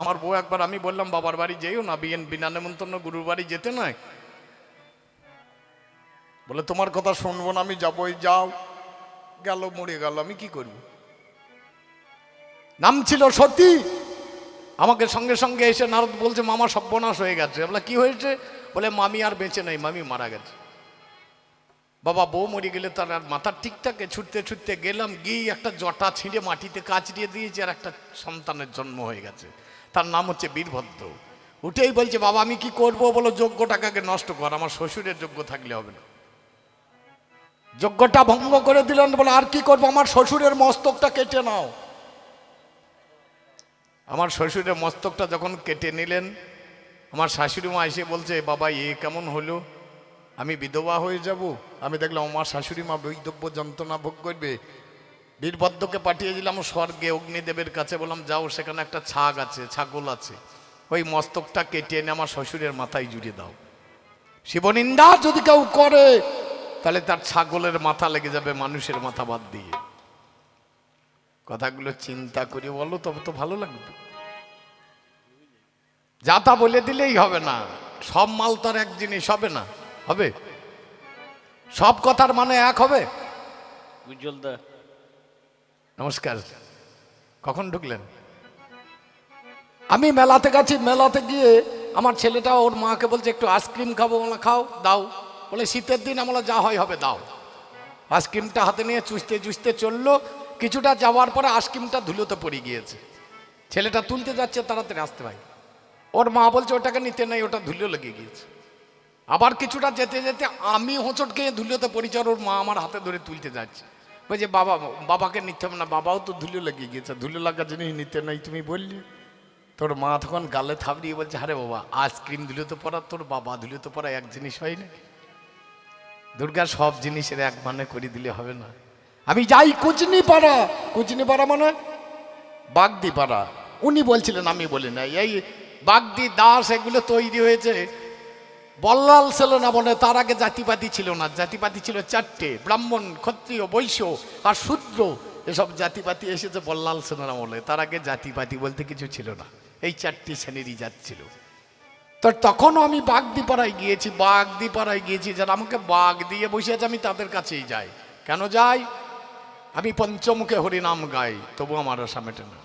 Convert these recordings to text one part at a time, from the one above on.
আমার বউ একবার আমি বললাম, বাবার বাড়ি যেও না বিয়েন বিনা নেমন্তন্ন গুরুর বাড়ি যেতে নয় বলে, তোমার কথা শুনব না, আমি যাবই, যাও। গেল, মরে গেল, আমি কি করব? নাম ছিল সতী। আমাকে সঙ্গে সঙ্গে এসে নারদ বলছে, মামা সর্বনাশ হয়ে গেছে। বলে, কি হয়েছে? বলে, মামি আর বেঁচে নেই, মামি মারা গেছে। বাবা, বউ মরে গেলে তার আর মাথার ঠিক থাকে। ছুটতে ছুটতে গেলাম, গিয়ে একটা জটা ছিঁড়ে মাটিতে কাচ দিয়ে দিয়েছে, আর একটা সন্তানের জন্ম হয়ে গেছে। তার নাম হচ্ছে বীরভদ্র। উঠেই বলছে, বাবা, আমি কি করব বলো? যোগ্য টাকাকে নষ্ট কর, আমার শ্বশুরের যোগ্য থাকলে হবে না। যোগ্যটা ভঙ্গ করে দিলেন বলে, আর কি করব? আমার শ্বশুরের মস্তকটা কেটে নাও। আমার শ্বশুরের মস্তকটা যখন কেটে নিলেন, আমার শাশুড়ি মা এসে বলছে, বাবা, এ কেমন হলো? আমি বিধবা হয়ে যাব। আমি দেখলাম আমার শাশুড়ি মা বৈধব্য যন্ত্রণা ভোগ করবে। বীরভদ্রকে পাঠিয়ে দিলাম স্বর্গে অগ্নিদেবের কাছে বললাম, যাও, সেখানে একটা ছাগ আছে, ছাগল আছে। ওই মস্তকটা কেটে এনে আমার শ্বশুরের মাথায় জুড়ে দাও। শিবনিন্দা যদি কেউ করে, তাহলে তার ছাগলের মাথা লেগে যাবে, মানুষের মাথা বাদ দিয়ে। কথাগুলো চিন্তা করে বলো, তবে তো ভালো লাগবে। যা তা বলে দিলেই হবে না। সব মাল তো আর এক জিনিস হবে না। হবে? সব কথার মানে এক হবে? উজ্জ্বল দা নমস্কার। কখন ঢুকলেন? আমি মেলাতে গেছি, মেলাতে গিয়ে আমার ছেলেটা ওর মাকে বলছে, একটু আইসক্রিম খাব বলে খাও, দাও। বলে, শীতের দিন আমরা যা হয় হবে, দাও। আইসক্রিমটা হাতে নিয়ে চুষতে চুষতে চলল। কিছুটা যাওয়ার পরে আইসক্রিমটা ধুলোতে পড়ে গিয়েছে। ছেলেটা তুলতে যাচ্ছে, তাড়াতাড়ি আসতে ভাই ওর মা বলছে, ওটাকে নিতে নাই, ওটা ধুলো লেগে গিয়েছে। আবার কিছুটা যেতে যেতে আমি হোঁচট খেয়ে ধুলোতে আর ওর মা আমার হাতে ধরে তুলতে যাচ্ছে। বলছে বাবা, বাবাকে নিতে হবে না, বাবাও তো ধুলো লেগে গিয়েছে, ধুলো লাগা জিনিস নিতে নাই, তুমি বললি। তোর মা তখন গালে থাপড়িয়ে বলছে, আরে বাবা, আইসক্রিম ধুলোতে পড়া তোর বাবা ধুলে ধুলোতে পড়া এক জিনিস হয় না দুর্গা সব জিনিসের এক মানে করে দিলে হবে না। আমি যাই কুচনি পাড়া কুচনি পাড়া মানে বাগদি পাড়া উনি বলছিলেন, আমি বলি না এই বাগদি দাস এগুলো তৈরি হয়েছে বল্লাল ছিল না বলে তার আগে জাতিপাতি ছিল না। জাতিপাতি ছিল চারটে, ব্রাহ্মণ, ক্ষত্রিয়, বৈশ্য আর শূদ্র। এসব জাতিপাতি এসেছে বল্লাল সেনার আমলে তার আগে জাতিপাতি বলতে কিছু ছিল না। এই চারটি শ্রেণীরই জাত ছিল। তো তখনও আমি বাগদিপাড়ায় গিয়েছি বাগদিপাড়ায় গিয়েছি, যারা আমাকে বাগ দিয়ে বসে আছে, আমি তাদের কাছেই যাই। কেন যাই? আমি পঞ্চমুখে হরিনাম গাই, তবু আমার আশা মেটে না।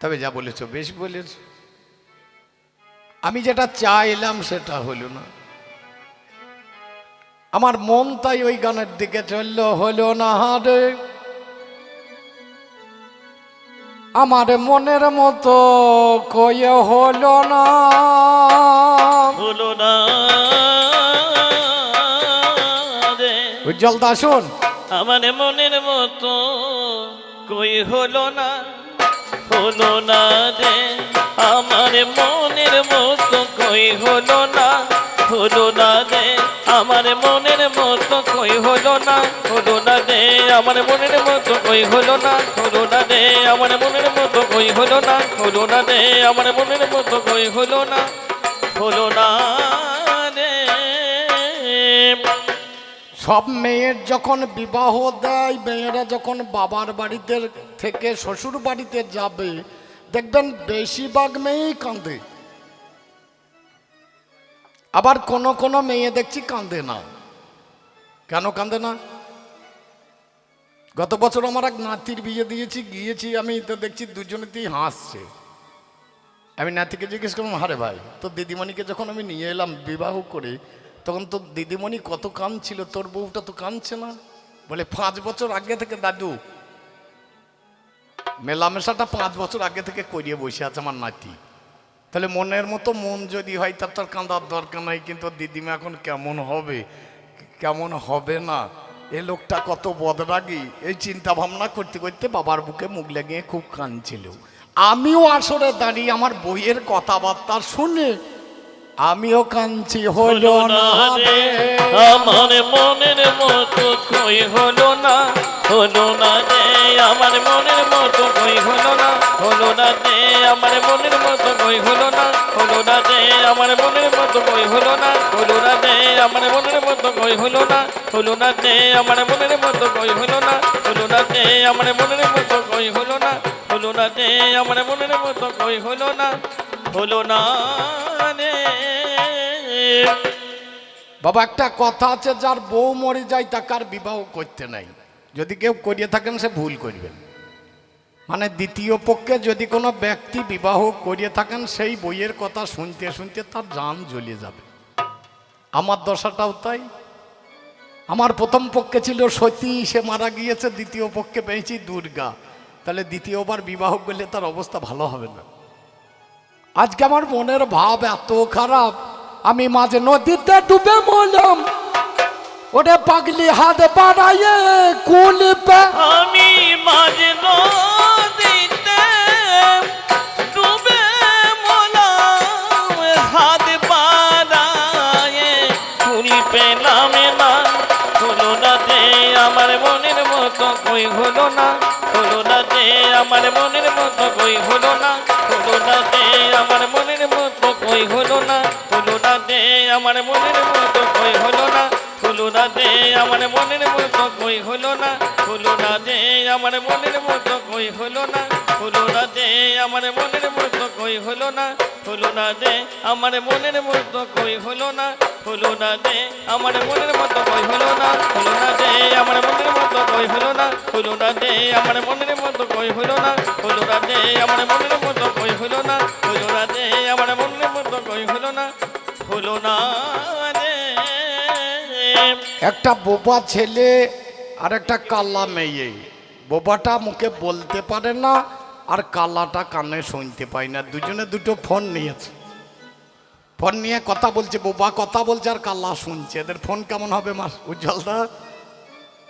তবে যা বলেছ, বেশ বলেছ। আমি যেটা চাইলাম সেটা হলো না। আমার মন তাই ওই গানের দিকে চলল হলো না রে আমার মনের মতো কয়ে হলো না। হলো না রে উজ্জ্বল দাসুন আমার মনের মতো কই হলো না হলো না রে আমার মনের মতো কই হলো না? হলো না রে, আমার মনের মতো কই হলো না? হলো না রে, আমার মনের মতো কই হলো না? হলো না রে, আমার মনের মতো কই হলো না? হলো না রে, আমার মনের মতো কই হলো না? হলো না রে। সব মেয়ের যখন বিবাহ দেয়, মেয়েরা যখন বাবার বাড়িতে থেকে শ্বশুর বাড়িতে যাবে দেখবেন বেশিরভাগ মেয়েই কাঁদে। আবার কোন কোনো মেয়ে দেখছি কাঁদে না। কেন কাঁদে না? গত বছর আমার এক নাতির বিয়ে দিয়েছি, গিয়েছি আমি, তো দেখছি দুজনেতেই হাসছে। আমি নাতিকে জিজ্ঞেস করলাম হারে ভাই তো দিদিমণিকে যখন আমি নিয়ে এলাম বিবাহ করে, তখন তো দিদিমণি কত কাঁদছিল, তোর বউটা তো কাঁদছে না? বলে, পাঁচ বছর আগে থেকে, দাদু মেলামেশাটা পাঁচ বছর আগে থেকে করিয়ে বসে আছে আমার নাতি। তাহলে মনের মতো মন যদি হয় তার তো আর কাঁদার দরকার নাই কিন্তু দিদিমা এখন কেমন হবে? কেমন হবে না? এ লোকটা কত বদরাগী। এই চিন্তা ভাবনা করতে করতে বাবার বুকে মুখ লাগিয়ে খুব কাঁদছিল। আমিও আসরে দাঁড়িয়ে আমার বইয়ের কথাবার্তা শুনে আমিও কাঁদছি হলো না। আমার মনের মতো কই হলো না? হলো না রে, আমার মনের মতো কই হলো না হলো না রে, আমার মনের মতো কই হলো না হলো না যে আমার মনের মতো কই হলো না হলো না যে আমার মনের মতো কই হলো না হলো না যে আমার মনের মতো কই হলো না হলো না যে আমার মনের মতো কই হলো না হলো না যে আমার মনের মতো কই হলো না হলো না রে। বাবা, একটা কথা আছে, যার বউ মরে যায় তাকে আর বিবাহ করতে নাই? যদি কেউ করিয়ে থাকেন, সে ভুল করবেন। মানে দ্বিতীয় পক্ষে যদি কোনো ব্যক্তি বিবাহ করিয়ে থাকেন, সেই বইয়ের কথা শুনতে শুনতে তার জান জ্বলিয়ে যাবে। আমার দশাটাও তাই। আমার প্রথম পক্ষে ছিল সতী, সে মারা গিয়েছে, দ্বিতীয় পক্ষে পেয়েছি দুর্গা। তাহলে দ্বিতীয়বার বিবাহ করলে তার অবস্থা ভালো হবে না। আজকে আমার মনের ভাব এত খারাপ, আমি মাঝে নদীতে ডুবে মরলাম। ওরে পাগলি হাত বাড়াইয়ে কুল পে। আমি হলো আমার মনের মতো কই হলো না। হলো না যে আমার মনের মতো কই হলো না। হলো না যে আমার মনের মতো কই হলো না। হলো না যে আমার মনের মতো কই হলো না। হলো না যে আমার মনের মতো কই হলো না হলো না যে আমার মনের মতো কই হলো না হলো না যে আমার মনের মতো কই হলো না হলো না যে আমার মনের মতো কই হলো না হলো না যে আমার মনের মতো কই হলো না হলো না যে আমার মনের মতো কই হলো না হলো না যে আমার মনের মতো কই হলো না হলো না যে আমার মনের মতো কই হলো না হলো না যে আমার মনের মতো কই হলো না হলো না একটা বোবা ছেলে আর একটা কাল্লা মেয়ে। বোবাটা মুখে বলতে পারে না আর কাল্লাটা কানে শুনতে পায় না। দুজনে দুটো ফোন নিয়েছে। ফোন নিয়ে কথা বলছে, বোবা কথা বলছে আর কাল্লা শুনছে। এদের ফোন কেমন হবে মাস উজ্জ্বলদা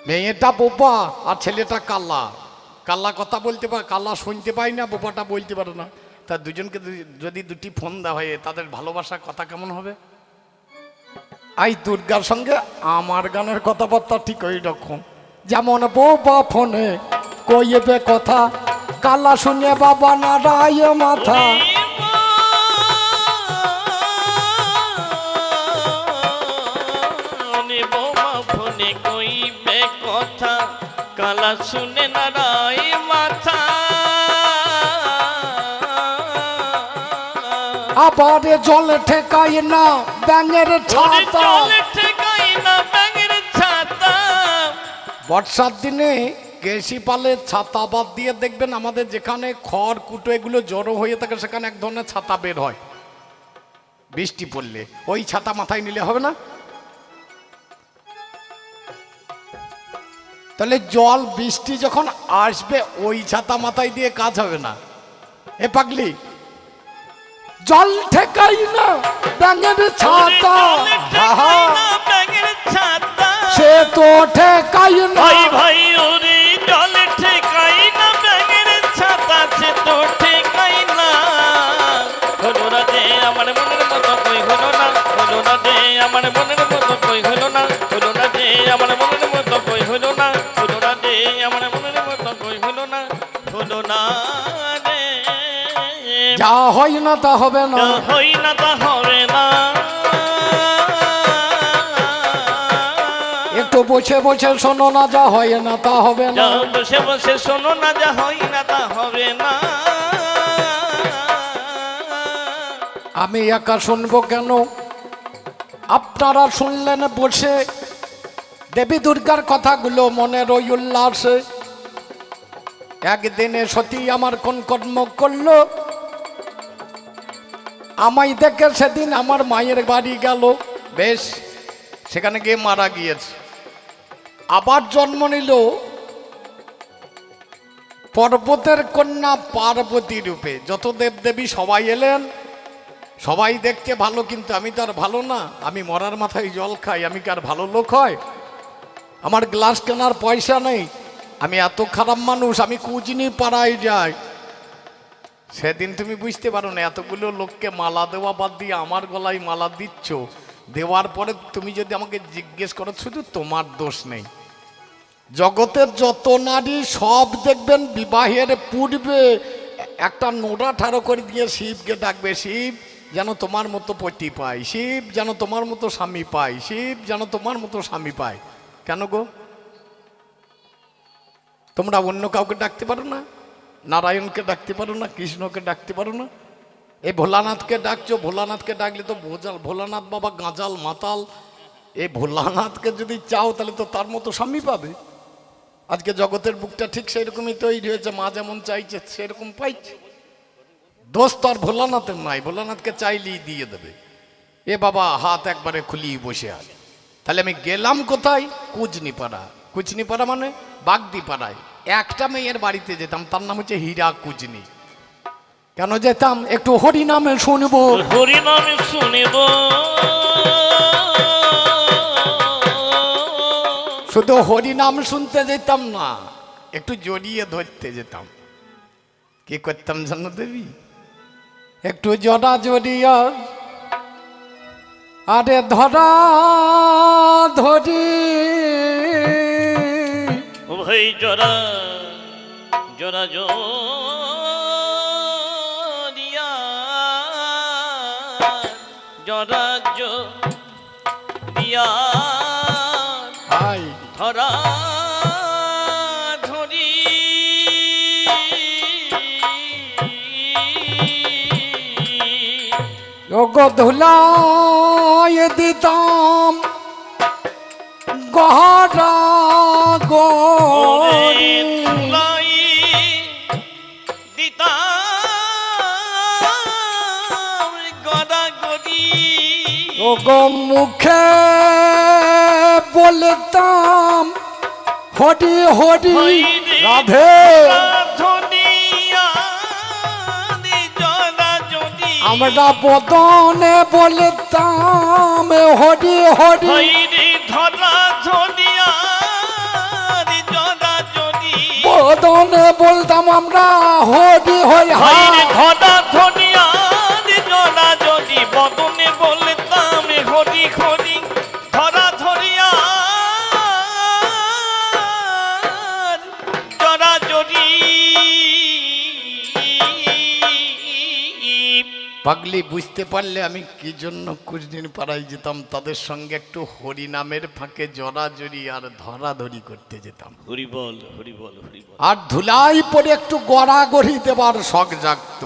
মেয়েটা বোবা আর ছেলেটা কাল্লা কাল্লা কথা বলতে পারে কাল্লা শুনতে পায় না, বোবাটা বলতে পারে না। তা দুজনকে যদি দুটি ফোন দেওয়া হয়, তাদের ভালোবাসা কথা কেমন হবে? আই দুর্গার সঙ্গে আমার গানের কথাবার্তা ঠিক ওই রকম। যেমন বউ বা ফোনে কইবে কথা, কালা শুনে বাবা না রায় মাথা কইবে কথা, কালা শুনে না রাই মাথা। আবার জল ঠেকাই না ব্যাঙের ছাতা। জলে ঠেকাই না ব্যাঙের ছাতা। বর্ষার দিনে গেসি পালে ছাতা বাদ দিয়ে দেখবেন আমাদের যেখানে খড় কুটো এগুলো জড়ো হয়ে থাকে সেখানে এক ধরনের ছাতা বের হয়। বৃষ্টি পড়লে ওই ছাতা মাথায় নিলে হবে না? তাহলে জল বৃষ্টি যখন আসবে ওই ছাতা মাথায় দিয়ে কাজ হবে না। এ পাগলি জল ঠেকাই না ব্যাঙের ছাতা। সে তো ঠেকাই না। ভাই ওরে জলে ঠেকাই না ব্যাঙের ছাতা, সে তো ঠেকাই না। হলো না যে আমার মনের মতো কই হলো না হলো না যে আমার মনের মতো কই হলো না হলো না যে আমার মনের মতো কই হলো না হলো না যে আমার মনের মতো কই হলো না হলো না। যা হয় না তা হবে না। যা হই না তা হবে না। একটু বসে বসে শোনো না যা হয় না তা হবে না। বসে বসে শোনো না যা হয় না তা হবে না। আমি একা শুনব কেন? আপনারা শুনলেন বসে দেবী দুর্গার কথাগুলো মনে রই উল্লাসে। একদিনে সতী আমার কোন কর্ম করল? আমায় দেখে সেদিন আমার মায়ের বাড়ি গেল। বেশ সেখানে গিয়ে মারা গিয়েছে। আবার জন্ম নিল পর্বতের কন্যা পার্বতী রূপে। যত দেবদেবী সবাই এলেন সবাই দেখতে ভালো কিন্তু আমি তো আর ভালো না। আমি মরার মাথায় জল খাই আমি কি আর ভালো লোক হয়? আমার গ্লাস কেনার পয়সা নেই। আমি এত খারাপ মানুষ আমি কুচিনি পাড়ায় যাই। সেদিন তুমি বুঝতে পারো না, এতগুলো লোককে মালা দেওয়া বাদ দিয়ে আমার গলায় মালা দিচ্ছ। দেওয়ার পরে তুমি যদি আমাকে জিজ্ঞেস করো, শুধু তোমার দোষ নেই। জগতের যত নারী সব দেখবেন বিবাহের পূর্বে একটা নোড়া ঠাড়ো করে দিয়ে শিবকে ডাকবে, শিব, যেন তোমার মতো পতি পায়, শিব, যেন তোমার মতো স্বামী পায়, শিব, যেন তোমার মতো স্বামী পায়। কেন গো? তোমরা অন্য কাউকে ডাকতে পারো না? নারায়ণকে ডাকতে পারো না, কৃষ্ণকে ডাকতে পারো না? এই ভোলানাথকে ডাকছো, ভোলানাথকে ডাকলে তো ভোজাল, ভোলানাথ বাবা গাঁজাল, মাতাল। এই ভোলানাথকে যদি চাও, তাহলে তো তার মতো স্বামী পাবে। আজকে জগতের বুকটা ঠিক সেরকমই তৈরি হয়েছে, মা যেমন চাইছে, সেরকম পাইছে। দোষ তো আর ভোলানাথের নাই, ভোলানাথকে চাইলেই দিয়ে দেবে। এ বাবা, হাত একবারে খুলিয়ে বসে আছে তাহলে আমি গেলাম কোথায়? কুচনিপাড়া কুচনিপাড়া মানে বাগদিপাড়ায়। একটা মেয়ের বাড়িতে যেতাম তার নাম হচ্ছে হীরা কুচনি কেন যেতাম? একটু হরি নামে শুনব। হরিনাম শুনিব। শুধু হরি নাম শুনতে যেতাম না একটু জড়িয়ে ধরতে যেতাম। কি করতাম জানো দেবী? একটু জড়া জড়িয়া আরে ধরা ধরি ভাই জরা জরা জরিয়া জরা জরিয়া ধরা ধুলাই দিতাম গহরা গদাগদি ওগো মুখে বলতাম হরি হরি রাধে। আমরা বদনে বলতাম হরি হরি বদনে বলতাম আমরা হরি হরি হইরে হা ধরা পাগলি বুঝতে পারলে আমি কি জন্য কুচদিন পাড়ায় যেতাম? তাদের সঙ্গে একটু হরিনামের ফাঁকে জড়াজড়ি আর ধরাধরি করতে যেতাম। হরি বল হরি বল হরি বল আর ধুলাই পরে একটু গড়া গড়ি দেবার শখ জাগত।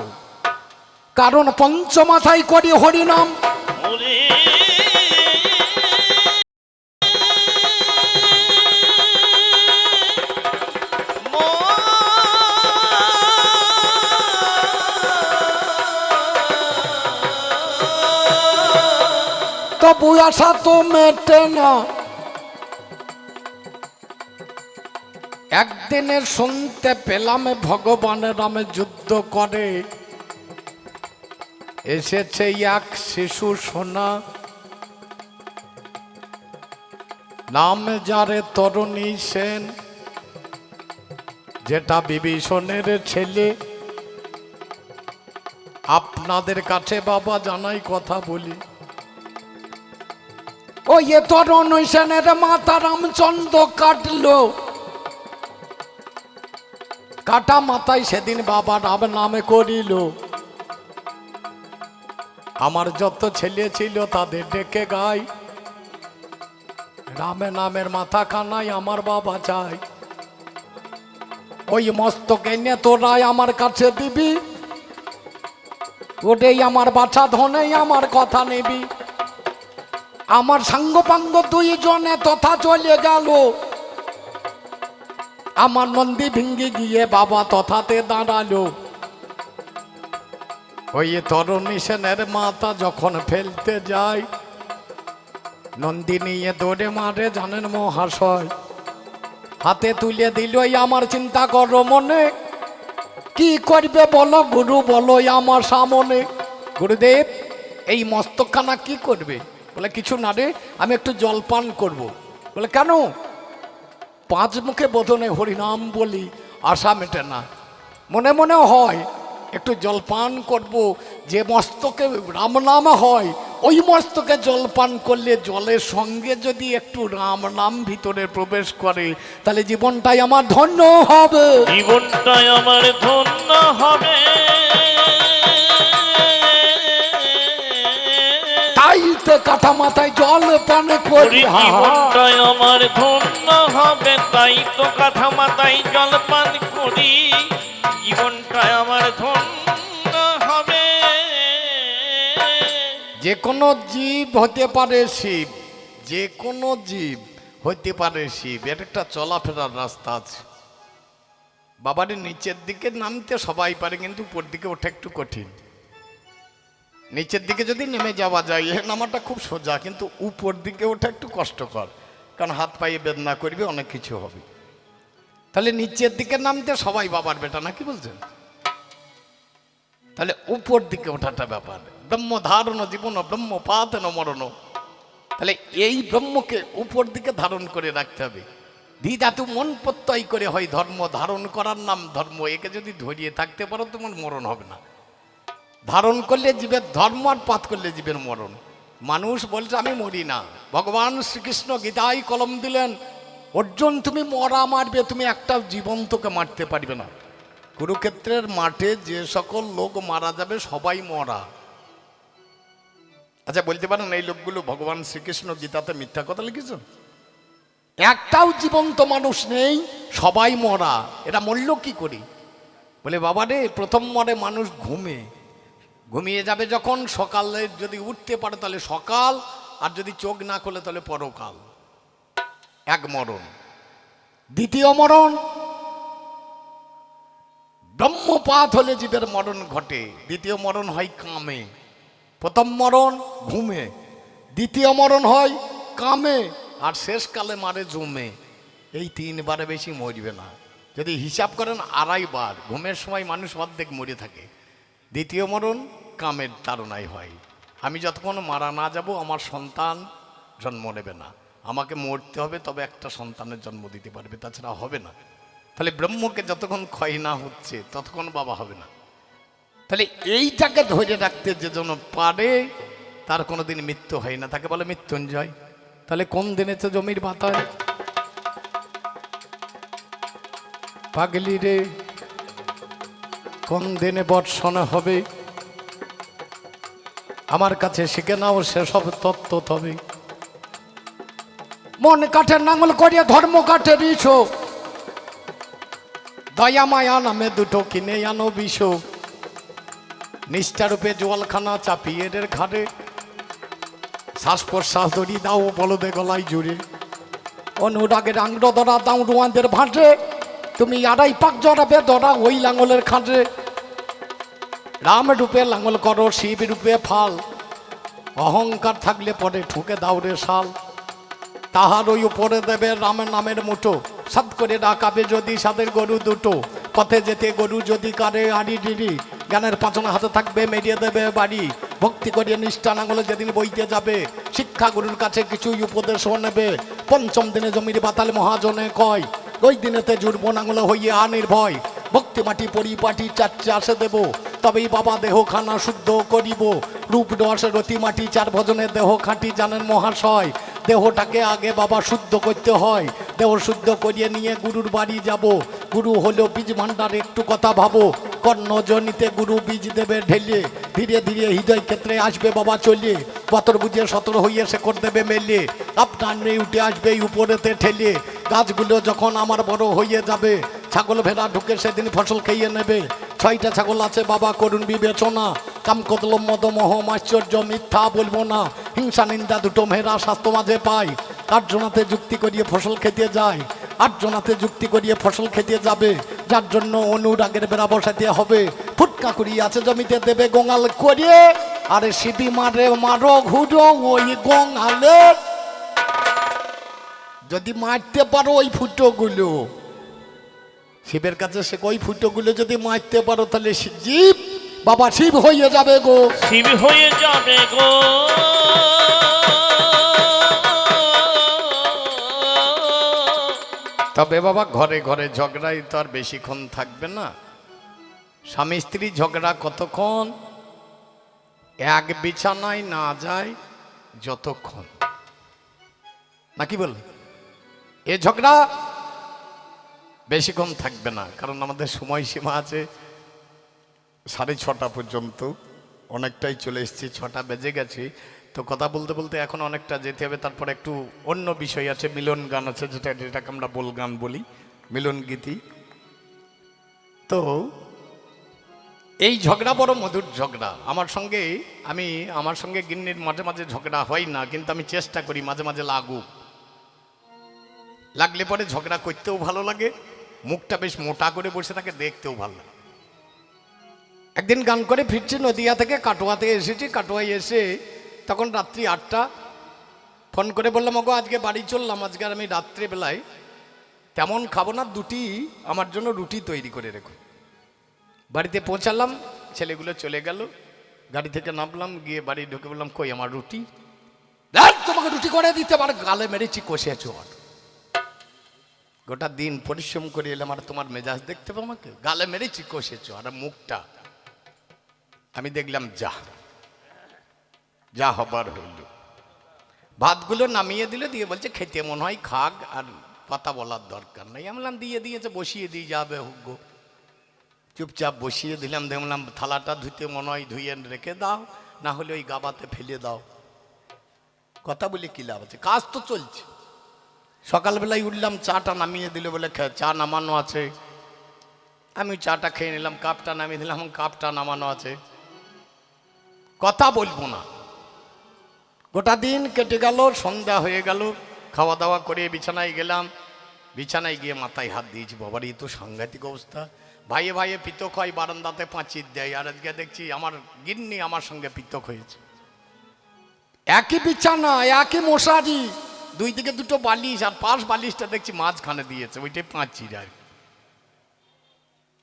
কারণ পঞ্চমাথায় করি হরিনাম। তবু আশা তো মেটে না। একদিনের শুনতে পেলাম ভগবানের নামে যুদ্ধ করে। এসেছে এক শিশু সোনা। নাম যারে তরুণী সেন। যেটা বিভীষণের ছেলে। আপনাদের কাছে বাবা জানাই কথা বলি। ও এ তরুণ সেনের মাথা রামচন্দ্র কাটলো। কাটা মাথায় সেদিন বাবা রাম নামে করিল। আমার যত ছেলে ছিল তাদের ডেকে গাই। রামে নামের মাথা খানাই আমার বাবা চাই। ওই মস্তক এনে তোরাই আমার কাছে দিবি। ওটাই আমার বাছা ধনেই আমার কথা নিবি। আমার সাঙ্গ পাঙ্গ দুইজনে তথা চলে গেল। আমার নন্দী ভেঙ্গে গিয়ে বাবা তথাতে দাঁড়াল। ওই তরুণী সেনের মাথা যখন ফেলতে যায়, নন্দী নিয়ে দৌড়ে মারে জানেন মহাশয়। হাতে তুলে দিল আমার চিন্তা করো মনে। কি করবে বলো গুরু বলো আমার সামনে। গুরুদেব, এই মস্তকখানা কি করবে? বলে, কিছু না রে, আমি একটু জলপান করব। বলে, কেন? পাঁচ মুখে বোধনে হরিনাম বলি, আশা মেটে না। মনে মনে হয়, একটু জলপান করব, যে মস্তকে রাম নাম হয়, ওই মস্তকে জলপান করলে জলের সঙ্গে যদি একটু রাম নাম ভিতরে প্রবেশ করে, তাহলে জীবনটাই আমার ধন্য হবে। জীবনটাই আমার ধন্য হবে। নামতে কাটা মাথায় জল পান করি। আমার ধন্য হবে তাই তো কাঁথা মাথায় জল পান করি। জীবনটাই আমার ধন্য হবে। যে কোনো জীব হতে পারে শিব যে কোনো জীব হইতে পারে শিব। এর একটা চলাফেরার রাস্তা আছে। বাবারের নিচের দিকে নামতে সবাই পারে কিন্তু উপর দিকে ওঠা একটু কঠিন। নিচের দিকে যদি নেমে যাওয়া যায়, এ নামাটা খুব সোজা, কিন্তু উপর দিকে ওঠা একটু কষ্টকর, কারণ হাত পায়ে বেদনা করবে, অনেক কিছু হবে। তাহলে নিচের দিকে নামতে সবাই বাবার বেটা না কি বলছেন? তাহলে উপর দিকে ওঠাটা ব্যাপার। ব্রহ্ম ধারণ জীবন ব্রহ্ম পাতন মরণ। তাহলে এই ব্রহ্মকে উপর দিকে ধারণ করে রাখতে হবে। দ্বিধাতু মন প্রত্যয় করে হয় ধর্ম, ধারণ করার নাম ধর্ম। একে যদি ধরিয়ে থাকতে পারো, তোমার মরণ হবে না। ধারণ করলে জীবের ধর্ম আর পাত করলে জীবের মরণ। মানুষ বলছে, আমি মরি না। ভগবান শ্রীকৃষ্ণ গীতায় কলম দিলেন, অর্জুন, তুমি মরা মারবে, তুমি একটা জীবন্তকে মারতে পারবে না। কুরুক্ষেত্রের মাঠে যে সকল লোক মারা যাবে, সবাই মরা। আচ্ছা বলতে পারেন, এই লোকগুলো ভগবান শ্রীকৃষ্ণ গীতাতে মিথ্যা কথা লিখেছ? একটাও জীবন্ত মানুষ নেই, সবাই মরা। এটা মরল কি করি? বলে বাবা রে প্রথম মরে মানুষ ঘুমে। ঘুমিয়ে যাবে যখন, সকালে, যদি উঠতে পারে তাহলে সকাল, আর যদি চোখ না খুলে তাহলে পরকাল। এক মরণ। দ্বিতীয় মরণ ব্রহ্মপাত হলে জীবের মরণ ঘটে। দ্বিতীয় মরণ হয় কামে। প্রথম মরণ ঘুমে। দ্বিতীয় মরণ হয় কামে, আর শেষকালে মারে জমে। এই তিনবারে বেশি মরবে না। যদি হিসাব করেন আড়াইবার ঘুমের সময় মানুষ অর্ধেক মরে থাকে। দ্বিতীয় মরণ কামের তাড়নায় হয়। আমি যতক্ষণ মারা না যাব, আমার সন্তান জন্ম নেবে না। আমাকে মরতে হবে, তবে একটা সন্তানের জন্ম দিতে পারবে, তাছাড়া হবে না। তাহলে ব্রহ্মকে যতক্ষণ ক্ষয় না হচ্ছে, ততক্ষণ বাবা হবে না। তাহলে এইটাকে ধরে রাখতে যে জন্য পারে, তার কোনোদিন মৃত্যু হয় না। তাকে বলে মৃত্যুঞ্জয়। তাহলে কোন দিনে তো জমির বাতায় পাগলি রে। কোন দিনে বর্ষণ হবে। আমার কাছে শিখে নাও সেসব তত্ত্ব তবে। মন কাঠের নাঙল করিয়া ধর্ম কাঠে বিষ দয়া মায়া নামে দুটো কিনে আনো বিষ। নিষ্ঠারূপে জলখানা চাপিয়ে এদের ঘাড়ে শ্বাস প্রশ্বাস দড়ি দাও বলদে গলায় জুড়ে। অনুরাগের আংড় ধরা দাও রুয়াদের ভাঁটে। তুমি আড়াই পাক জড়াবে ধরা ওই লাঙলের খাঁটে রাম রূপে লাঙল করো, শিব রূপে ফাল। অহংকার থাকলে পরে ঠুকে দাও রে শাল। তাহার ওই উপরে দেবে রামের নামের মুঠো। সাত করে ডাকাবে যদি সাদের গরু দুটো। পথে যেতে গরু যদি কারে আড়ি ডিড়ি। জ্ঞানের পাচনা হাতে থাকবে, মেরিয়ে দেবে বাড়ি। ভক্তি করিয়ে নিষ্ঠা নাঙ্গলে যেদিন বইতে যাবে। শিক্ষা গুরুর কাছে কিছুই উপদেশও নেবে। পঞ্চম দিনে জমির বাতাল মহাজনে কয় ওই দিনেতে জুড়ব নাঙ্গলে হইয়ে আনির্ভয় ভক্তি মাটি, পরিপাটি চারটে আসে দেব। তবেই বাবা দেহ খানা শুদ্ধ করিব। রূপ দশে রতি মাটি, চার ভজনে দেহ খাঁটি জানেন মহাশয়। দেহটাকে আগে বাবা শুদ্ধ করতে হয়। দেহ শুদ্ধ করিয়ে নিয়ে গুরুর বাড়ি যাব। গুরু হলো বীজ ভাণ্ডার, একটু কথা ভাবো। কর্ণজনিতে গুরু বীজ দেবে ঢেলে। ধীরে ধীরে হৃদয় ক্ষেত্রে আসবে বাবা চলে। পতর বুঝে সতর হইয়ে সে করে দেবে মেলে। আপনার নেই উঠে আসবে উপরেতে ঠেলে। গাছগুলো যখন আমার বড় হয়ে যাবে, ছাগল ভেড়া ঢুকে সেদিন ফসল খেয়ে নেবে। ছয়টা ছাগল আছে বাবা করুন বিবেচনা। কাম কতল মদ মোহ আশ্চর্য মিথ্যা বলব না। হিংসা, নিন্দা দুটো মেয়েরা স্বাস্থ্য মাঝে পায়। আটজনাতে যুক্তি করিয়ে ফসল খেতে যায়। আটজনাতে যুক্তি করিয়ে ফসল খেতে যাবে। যার জন্য অনুরাগের বেড়া বসাতে হবে। ফুটকা করিয়ে আছে জমিতে, দেবে গঙ্গাল করিয়ে। আরে সিবি মারে, মারো, ঘুরো, ওই গোঙালে। যদি মারতে পারো ওই ফুটোগুলো। শিবের কাছে সে ওই ফুটোগুলো যদি মারতে পারো তাহলে জীব বাবা শিব হয়ে যাবে গো। শিব হয়ে যাবে গো। তবে বাবা ঘরে ঘরে ঝগড়াই তো আর বেশিক্ষণ থাকবে না। স্বামী স্ত্রী ঝগড়া কতক্ষণ? এক বিছানায় না যায় যতক্ষণ। নাকি বল এ ঝগড়া বেশিক্ষণ থাকবে না, কারণ আমাদের সময়সীমা আছে সাড়ে ছটা পর্যন্ত। অনেকটাই চলে এসেছি, ছটা বেজে গেছে। তো কথা বলতে বলতে এখন অনেকটা যেতে হবে, তারপর একটু অন্য বিষয় আছে, মিলন গান আছে, যেটা যেটাকে আমরা বল গান বলি, মিলন গীতি। তো এই ঝগড়া বড় মধুর ঝগড়া। আমার সঙ্গে, আমি, আমার সঙ্গে গিন্নির মাঝে মাঝে ঝগড়া হয় না, কিন্তু আমি চেষ্টা করি মাঝে মাঝে লাগুক। লাগলে পরে ঝগড়া করতেও ভালো লাগে মুখটা বেশ মোটা করে বসে থাকে দেখতেও ভালো লাগে। একদিন গান করে ফিরছি নদিয়া থেকে কাটোয়াতে এসেছি কাটোয়ায় এসে তখন রাত্রি আটটা ফোন করে বললাম ওগো আজকে বাড়ি চললাম আজকে আর আমি রাত্রেবেলায় তেমন খাব না দুটি আমার জন্য রুটি তৈরি করে রেখো। বাড়িতে পৌঁছালাম ছেলেগুলো চলে গেল গাড়ি থেকে নামলাম গিয়ে বাড়ি ঢুকে বললাম কই আমার রুটি? "ধ্যাৎ, তোমাকে রুটি করে দিতে পারে গালে মেরেছি কষে আছো চোর গোটা দিন পরিশ্রম করে এলাম, আর তোমার মেজাজ দেখতে পাবো আমাকে? গালে মেরেছি, কষেছো, আর মুখটা। আমি দেখলাম, যা। যা হবার হইল। ভাতগুলো নামিয়ে দিলে, দিয়ে বলছে, খেতে মনে হয়, খাক, আর কথা বলার দরকার নেই। আমি দিয়ে দিয়েছে, বসিয়ে দিয়ে যাবে হুগ্গ চুপচাপ বসিয়ে দিলাম দেখলাম থালাটা ধুতে মনে হয়, ধুয়ে রেখে দাও, না হলে ওই গাবাতে ফেলে দাও। কথা বলে কি লাভ আছে? কাজ তো চলছে। সকালবেলায় উঠলাম, চাটা নামিয়ে দিল বলে চা নামানো আছে। আমি চাটা খেয়ে নিলাম, কাপটা নামিয়ে দিলাম, কাপটা নামানো আছে। কথা বলব না। গোটা দিন কেটে গেল, সন্ধ্যা হয়ে গেল খাওয়া দাওয়া করে বিছানায় গেলাম। বিছানায় গিয়ে মাথায় হাত দিয়েছি, বাবার এই তো সাংঘাতিক অবস্থা। ভাইয়ে ভাইয়ে পিতক হয়, বারান্দাতে পাঁচির দেয়, আর আজকে দেখছি আমার গিন্নি আমার সঙ্গে পিতক হয়েছে। একই বিছানা, একই মশারি। দুই দিকে দুটো বালিশ আর পাশ বালিশটা দেখছি মাঝখানে দিয়েছে ওইটাই পাঁচির আর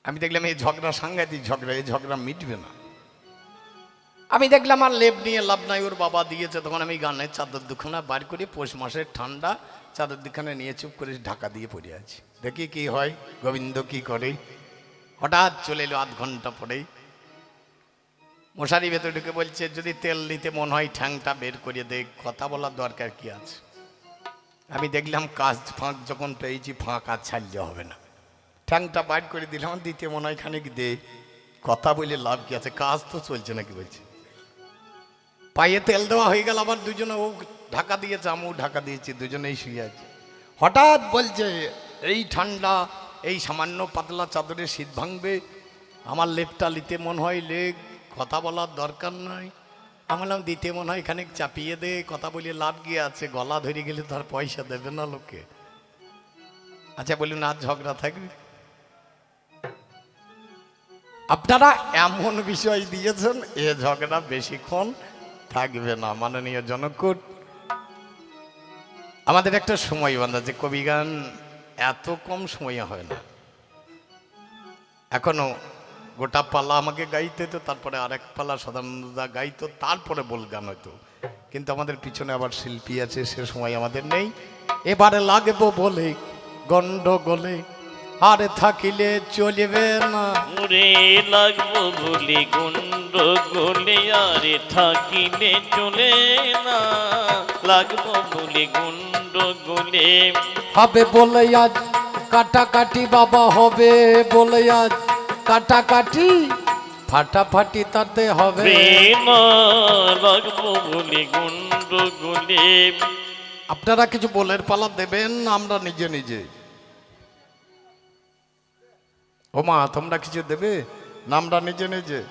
আমি দেখলাম এই ঝগড়া সাংঘাতিক ঝগড়া এই ঝগড়া মিটবে না। আমি দেখলাম আর লেপ নিয়ে লাভ নাই ওর বাবা দিয়েছে তখন আমি গানের চাদর দুখানা বার করে পৌষ মাসের ঠান্ডা চাদর দুখানা নিয়ে চুপ করে ঢাকা দিয়ে পড়ে আছি। দেখি কি হয় গোবিন্দ কি করে? হঠাৎ চলে এলো আধ ঘণ্টা পরেই। মশারি ভেতরে ঢুকে বলছে যদি তেল নিতে মন হয় ঠ্যাংটা বের করে দে কথা বলার দরকার কি আছে? আমি দেখলাম কাজ ফাঁক যখন পেয়েছি, ফাঁক আর ছাড়লে হবে না। ঠ্যাংটা বাইট করে দিলাম, দিতে মনে হয় খানিক দে, কথা বলে লাভ কি আছে? কাজ তো চলছে নাকি বলছে? পায়ে তেল দেওয়া হয়ে গেল, আবার দুজনে ও ঢাকা দিয়েছে, আমিও ঢাকা দিয়েছি, দুজনেই শুয়ে আছে। হঠাৎ বলছে, এই ঠান্ডা, এই সামান্য পাতলা চাদরে শীত ভাঙবে, আমার লেপটা নিতে মন হয় লেগ কথা বলার দরকার নাই। আমি বললাম দিতে মনে হয় খানিক চাপিয়ে দে, কথা বলে লাভ গিয়ে আছে? গলা ধরে গেলে তার পয়সা দেবে না লোকে। আচ্ছা বলুন না ঝগড়া থাকবে? আপনারা এমন বিষয় দিয়েছেন, এ ঝগড়া বেশিক্ষণ থাকবে না, মাননীয় জনকট। আমাদের একটা সময় বান্ধা যে কবি গান এত কম সময় হয় না। এখনও গোটা পালা আমাকে গাইতে তো তারপরে আরেক পালা সদানন্দা গাইতো তারপরে বল গান হয়তো কিন্তু আমাদের পিছনে আবার শিল্পী আছে সে সময় আমাদের নেই। এবারে লাগবো বলে গন্ডগোলে আরে থাকিলে চলিবে না। উড়ে লাগবো বলে গুন্ড গলে আরে থাকিলে চলে না। লাগবো বলে গুন্ড গলে হবে বলে আজ কাটাকাটি বাবা হবে বলে আজ। কাটাকাটি ফাটাফাটি তাতে হবে। আপনারা কিছু বলের পালা দেবেন আমরা নিজে নিজে। ও মা তোমরা কিছু দেবে? না আমরা নিজে নিজে।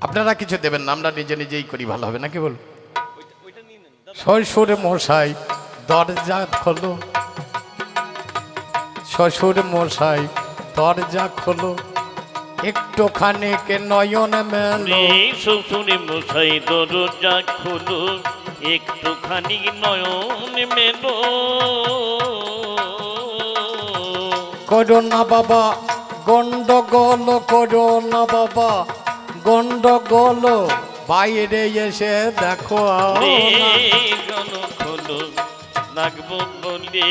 আপনারা কিছু দেবেন না আমরা নিজে নিজেই করি ভালো হবে নাকি বল শ্বশুর মশাই দরজা খোলো। শ্বশুর মশাই দরজা খোলো। একটুখানি কে নয়ন মেলো। শ্বশুরে মশাই দরজা খুলো। একটুখানি নয়ন মেলো। করো না বাবা গন্ডগোল করো না বাবা গন্ডগোল। বাইরে এসে দেখো। খোলো। লাগবো বলে